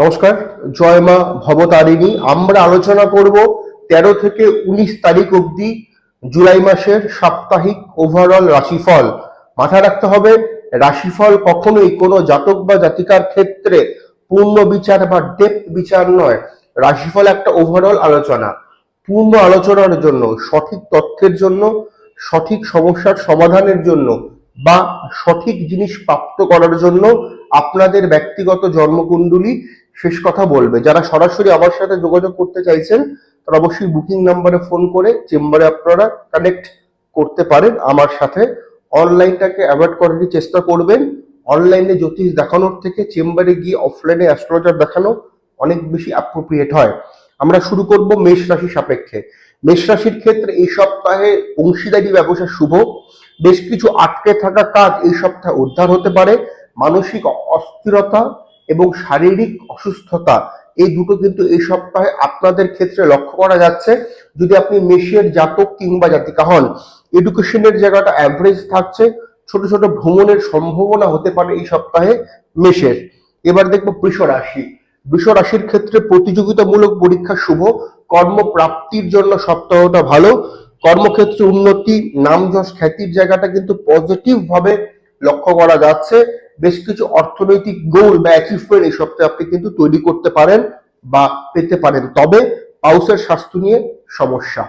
নমস্কার, জয় মা ভবতারিণী। আমরা আলোচনা করব তেরো থেকে উনিশ তারিখ অবধি জুলাই মাসের সাপ্তাহিক ওভারঅল রাশিফল। মাথায় রাখতে হবে, রাশিফল কখনোই কোনো জাতক বা জাতিকার ক্ষেত্রে পূর্ণ বিচার বা ডেপ বিচার নয়। রাশিফল একটা ওভারঅল আলোচনা। পূর্ণ আলোচনার জন্য, সঠিক তথ্যের জন্য, সঠিক সমস্যার সমাধানের জন্য বা সঠিক জিনিস প্রাপ্ত করার জন্য আপনাদের ব্যক্তিগত জন্মকুণ্ডলী শেষ কথা বলবে। যারা সরাসরি আমার সাথে যোগাযোগ করতে চাইছেন, তারা অবশ্যই বুকিং নাম্বারে ফোন করে চেম্বারে আপনারা কানেক্ট করতে পারেন আমার সাথে। অনলাইনটাকে অ্যাভয়েড করারই চেষ্টা করবেন। অনলাইনে জ্যোতিষ দেখানোর থেকে চেম্বারে গিয়ে অফলাইনে অ্যাস্ট্রোলজার দেখানো অনেক বেশি অ্যাপ্রোপ্রিয়েট হয়। আমরা শুরু করব মেষ রাশি সাপেক্ষে। মেষ রাশির ক্ষেত্রে এই সপ্তাহে অংশীদারি ব্যবসা শুভ। বেশ কিছু আটকে থাকা কাজ এই সপ্তাহে উদ্ধার হতে পারে। মানসিক অস্থিরতা এবং শারীরিক অসুস্থতা, এই দুটো কিন্তু এই সপ্তাহে আপনাদের ক্ষেত্রে লক্ষ্য করা যাচ্ছে। যদি আপনি মেষের জাতক কিংবা জাতিকা হন, এডুকেশনের জায়গাটা অ্যাভারেজ থাকছে। ছোট ছোট ভ্রমণের সম্ভাবনা হতে পারে এই সপ্তাহে মেষের এবার দেখব বৃষ রাশি। বৃষ রাশির ক্ষেত্রে প্রতিযোগিতামূলক পরীক্ষা শুভ। কর্মপ্রাপ্তির জন্য সপ্তাহটা ভালো। কর্মক্ষেত্রে উন্নতি নাম যশ খ্যাতির জায়গাটা কিন্তু পজিটিভ ভাবে লক্ষ্য করা যাচ্ছে। বেশ কিছু অর্থনৈতিক গোল বা অ্যাচিভমেন্ট এই সপ্তাহে আপনি কিন্তু তৈরি করতে পারেন বা পেতে পারেন। তবে পাউসের স্বাস্থ্য নিয়ে সমস্যা।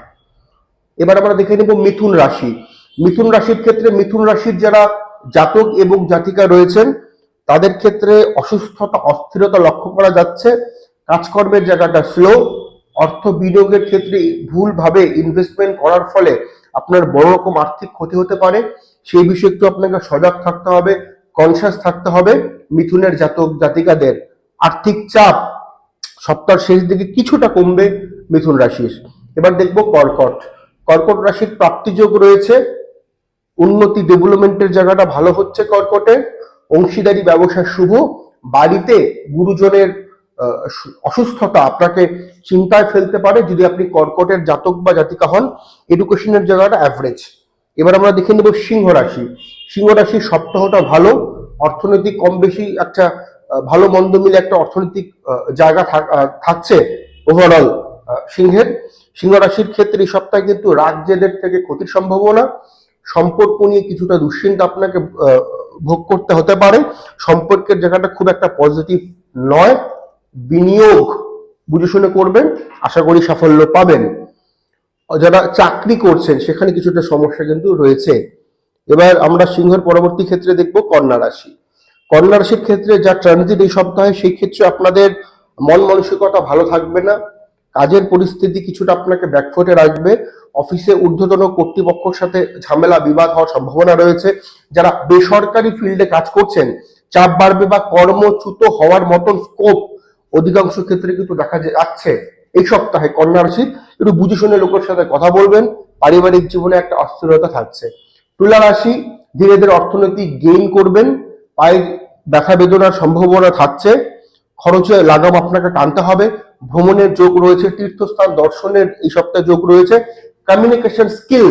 এবার আমরা দেখে নেব মিথুন রাশি। মিথুন রাশির ক্ষেত্রে মিথুন রাশির যারা জাতক এবং জাতিকা রয়েছেন, তাদের ক্ষেত্রে অসুস্থতা, অস্থিরতা লক্ষ্য করা যাচ্ছে। কাজকর্মের জায়গাটা স্লো অর্থ বিনিয়োগের ক্ষেত্রে ভুলভাবে ইনভেস্টমেন্ট করার ফলে আপনার বড় রকম আর্থিক ক্ষতি হতে পারে। সেই বিষয়ে একটু আপনাকে সজাগ থাকতে হবে। কনসিয়াস থাকতে হবে। মিথুনের জাতক জাতিকাদের আর্থিক চাপ সপ্তাহের শেষ দিকে কিছুটা কমবে মিথুন রাশির। এবার দেখব কর্কট। কর্কট রাশির প্রাপ্তিযোগ রয়েছে। উন্নতি ডেভেলপমেন্টের জায়গাটা ভালো হচ্ছে কর্কটে। অংশীদারি ব্যবসা শুভ। বাড়িতে গুরুজনের অসুস্থতা আপনাকে চিন্তায় ফেলতে পারে। যদি আপনি কর্কটের জাতক বা জাতিকা হন এডুকেশনের জায়গাটা অ্যাভারেজ এবার আমরা দেখে নেব সিংহ রাশি। সিংহ রাশির সপ্তাহটা ভালো, অর্থনৈতিক কম বেশি একটা ভালো মন্দ মিলে একটা অর্থনৈতিক জায়গা থাক- থাকছে ওভারঅল সিংহের। সিংহ রাশির ক্ষেত্রে এই সপ্তাহে কিন্তু রাগ জেদের থেকে ক্ষতির সম্ভাবনা। সম্পর্ক নিয়ে কিছুটা দুশ্চিন্তা আপনাকে ভোগ করতে হতে পারে। সম্পর্কের জায়গাটা খুব একটা পজিটিভ নয়। বিনিয়োগ, বুঝে শুনে করবেন। আশা করি সাফল্য পাবেন। যারা চাকরি করছেন, সেখানে কিছুটা সমস্যা কিন্তু রয়েছে। এবার আমরা সিংহের পরবর্তী ক্ষেত্রে দেখব কন্যা রাশি। কন্যা রাশির ক্ষেত্রে যা ট্রানজিট এই সপ্তাহে, সেই ক্ষেত্রে আপনাদের মন মানসিকতা ভালো থাকবে না। কাজের পরিস্থিতি কিছুটা আপনাকে ব্যাকফুটে রাখবে। অফিসে ঊর্ধ্বতন কর্তৃপক্ষের সাথে ঝামেলা, বিবাদ হওয়ার সম্ভাবনা রয়েছে। যারা বেসরকারি ফিল্ডে কাজ করছেন, চাপ বাড়বে বা কর্মচ্যুত হওয়ার মতন স্কোপ অধিকাংশ ক্ষেত্রে কিন্তু দেখা যাচ্ছে। এই সপ্তাহে কন্যা রাশি একটু বুঝে শুনে লোকের সাথে কথা বলবেন, পারিবারিক জীবনে একটা অস্থিরতা থাকছে। তুলা রাশি, ধীরে ধীরে অর্থনৈতিক গেইন করবেন পায়ের ব্যথা বেদনার সম্ভাবনা থাকছে, খরচে লাগাম আপনাকে টানতে হবে, ভ্রমণের যোগ রয়েছে, তীর্থস্থান, দর্শনের এই সপ্তাহে যোগ রয়েছে কমিউনিকেশন স্কিল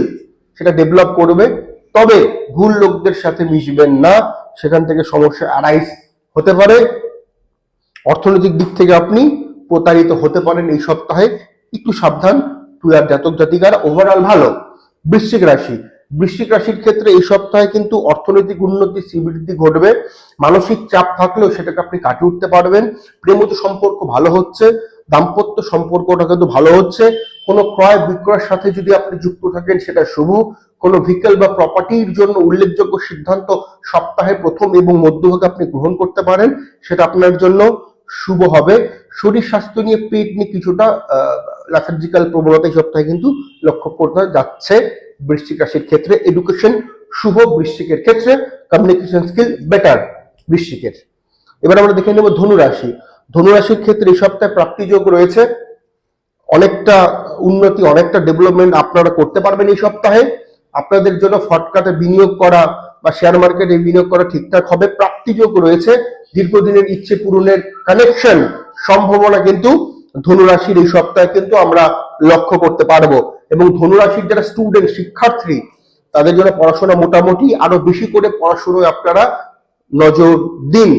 সেটা ডেভেলপ করবে, তবে ভুল লোকদের সাথে মিশবেন না, সেখান থেকে সমস্যা অ্যারাইজ হতে পারে। অর্থনৈতিক দিক থেকে আপনি প্রতারিত হতে পারেন এই সপ্তাহে, একটু সাবধান। তুলার জাতক জাতিকার ওভারঅল ভালো। বৃশ্চিক রাশি। বৃশ্চিক রাশির ক্ষেত্রে এই সপ্তাহে কিন্তু অর্থনৈতিক উন্নতি, শ্রীবৃদ্ধি ঘটবে। মানসিক চাপ থাকলেও সেটাকে আপনি কাটিয়ে উঠতে পারবেন। প্রেমত সম্পর্ক ভালো হচ্ছে। দাম্পত্য সম্পর্কটা কিন্তু ভালো হচ্ছে। কোনো ক্রয় বিক্রয়ের সাথে যদি আপনি যুক্ত থাকেন, সেটা শুভ। কোনো ভিকেল বা প্রপার্টির জন্য উল্লেখযোগ্য সিদ্ধান্ত সপ্তাহে প্রথম এবং মধ্যভাগে আপনি গ্রহণ করতে পারেন। সেটা আপনার জন্য শুভ হবে। শরীর স্বাস্থ্য নিয়ে পেট নিয়ে কিছুটা ল্যাথার্জিক্যাল প্রবণতা এই সপ্তাহে কিন্তু লক্ষ্য করতে যাচ্ছে বৃশ্চিক রাশির ক্ষেত্রে। এডুকেশন শুভ বৃশ্চিকের ক্ষেত্রে কমিউনিকেশন স্কিল বেটার বৃশ্চিকের। এবার আমরা দেখে নেব ধনু রাশি ধনু রাশির ক্ষেত্রে এই সপ্তাহে প্রাপ্তিযোগ রয়েছে। অনেকটা উন্নতি, অনেকটা ডেভেলপমেন্ট আপনারা করতে পারবেন এই সপ্তাহে। আপনাদের জন্য ফটকাতে বিনিয়োগ করা বা শেয়ার মার্কেটে বিনিয়োগ করা ঠিকঠাক হবে। প্রাপ্তিযোগ রয়েছে। দীর্ঘদিনের ইচ্ছে পূরণের কানেকশন সম্ভাবনা কিন্তু ধনুরাশির এই সপ্তাহে কিন্তু আমরা লক্ষ্য করতে পারব। এবং ধনুরাশির যারা স্টুডেন্ট শিক্ষার্থী, তাদের জন্য পড়াশোনা মোটামুটি আরও বেশি করে পড়াশোনায় আপনারা নজর দিন।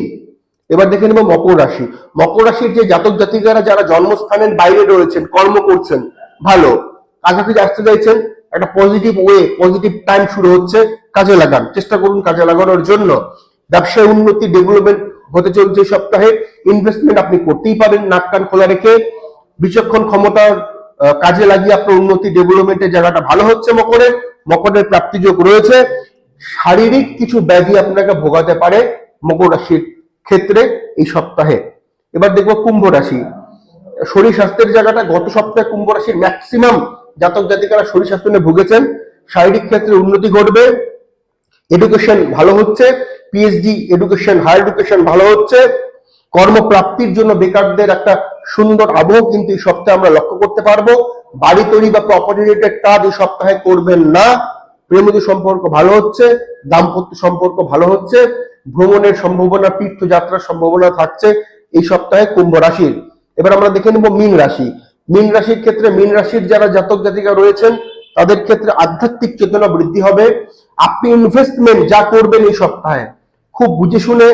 এবার দেখে নেব মকর রাশি। মকর রাশির যে জাতক জাতিকারা যারা জন্মস্থানের বাইরে রয়েছেন, কর্ম করছেন, ভালো। কাছাকাছি আসতে চাইছেন, একটা পজিটিভ ওয়ে পজিটিভ টাইম শুরু হচ্ছে, কাজে লাগান। চেষ্টা করুন কাজে লাগানোর জন্য। ব্যবসায় উন্নতি ডেভেলপমেন্ট হতে চলছে সপ্তাহে। ইনভেস্টমেন্ট আপনি করতেই পারেন, নাক কান খোলা রেখে। বিচক্ষণ ক্ষমতার কাজে লাগিয়ে আপনার উন্নতি ডেভেলপমেন্টের জায়গাটা ভালো হচ্ছে মকরের মকরের প্রাপ্তিযোগ রয়েছে। শারীরিক কিছু ব্যাধি আপনাকে ভোগাতে পারে মকর রাশির ক্ষেত্রে এই সপ্তাহে। এবার দেখব কুম্ভ রাশি। শরীর স্বাস্থ্যের জায়গাটা গত সপ্তাহে কুম্ভ রাশির ম্যাক্সিমাম জাতক জাতিকারা শরীর স্বাস্থ্য নিয়ে ভুগেছেন। শারীরিক ক্ষেত্রে উন্নতি ঘটবে। এডুকেশন ভালো হচ্ছে পিএইচডি এডুকেশন হায়ার এডুকেশন ভালো হচ্ছে, কর্মপ্রাপ্তির জন্য বেকারদের একটা সুন্দর আবহ কিন্তু এই সপ্তাহে আমরা লক্ষ্য করতে পারব। বাড়ি তৈরি বা প্রপার্টি রিলেটেড কাজ এই সপ্তাহে করবেন না। প্রেমজ সম্পর্ক ভালো হচ্ছে, দাম্পত্য সম্পর্ক ভালো হচ্ছে, ভ্রমণের সম্ভাবনা, তীর্থযাত্রার সম্ভাবনা থাকছে এই সপ্তাহে কুম্ভ রাশির। এবার আমরা দেখে নেব মীন রাশি। মীন রাশির ক্ষেত্রে মীন রাশির যারা জাতক জাতিকা রয়েছেন, তাদের ক্ষেত্রে আধ্যাত্মিক চেতনা বৃদ্ধি হবে। আপনি ইনভেস্টমেন্ট যা করবেন এই সপ্তাহে, খুব বুঝে শুনে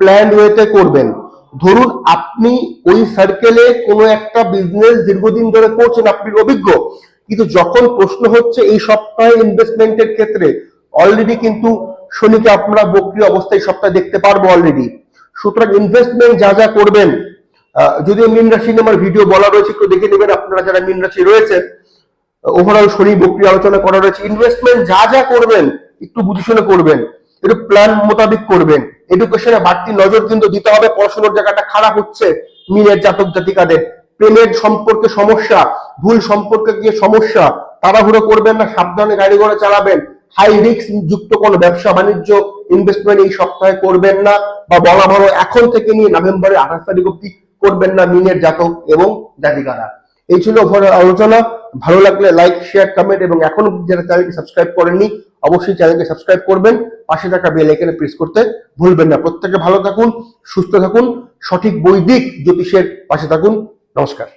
প্ল্যান ওয়েতে করবেন। ধরুন আপনি ওই সার্কেলে কোনো একটা বিজনেস দীর্ঘদিন ধরে করছেন, আপনি অভিজ্ঞ। কিন্তু যখন প্রশ্ন হচ্ছে এই সপ্তাহে ইনভেস্টমেন্টের ক্ষেত্রে অলরেডি কিন্তু শনিকে আপনারা বক্রি অবস্থায় সপ্তাহে দেখতে পারব অলরেডি সুতরাং ইনভেস্টমেন্ট যা যা করবেন যদিও মিন রাশি নিয়ে আমার ভিডিও বলা রয়েছে, একটু দেখে নেবেন আপনারা যারা মিন রাশি রয়েছেন। ওভারঅল শনি বক্রি আলোচনা করা রয়েছে। ইনভেস্টমেন্ট যা যা করবেন, একটু বুঝে করবেন, একটু প্ল্যান মোতাবিক করবেন। এডুকেশনে বাড়তি নজর কিন্তু দিতে হবে। পড়াশোনার জায়গাটা খারাপ হচ্ছে মিনের জাতক জাতিকাদের। প্রেমের সম্পর্কে সমস্যা, ভুল সম্পর্কে গিয়ে সমস্যা, তাড়াহুড়ো করবেন না, সাবধানে গাড়ি ঘোড়া চালাবেন। হাই রিস্ক যুক্ত কোনো ব্যবসা বাণিজ্য ইনভেস্টমেন্ট এই সপ্তাহে করবেন না বা বলা ভালো এখন থেকে নিয়ে নভেম্বরের আঠাশ তারিখ অব্দি করবেন না মিনের জাতক এবং জাতিকারা। এই ছিল ওভারঅল আলোচনা। ভালো লাগলে লাইক শেয়ার কমেন্ট এবং এখনও যারা চ্যানেলকে সাবস্ক্রাইব করেননি, অবশ্যই চ্যানেলকে সাবস্ক্রাইব করবেন। পাশে থাকা বেল আইকনে প্রেস করতে ভুলবেন না। প্রত্যেকে ভালো থাকুন, সুস্থ থাকুন, সঠিক বৈদিক জ্যোতিষের পাশে থাকুন। নমস্কার।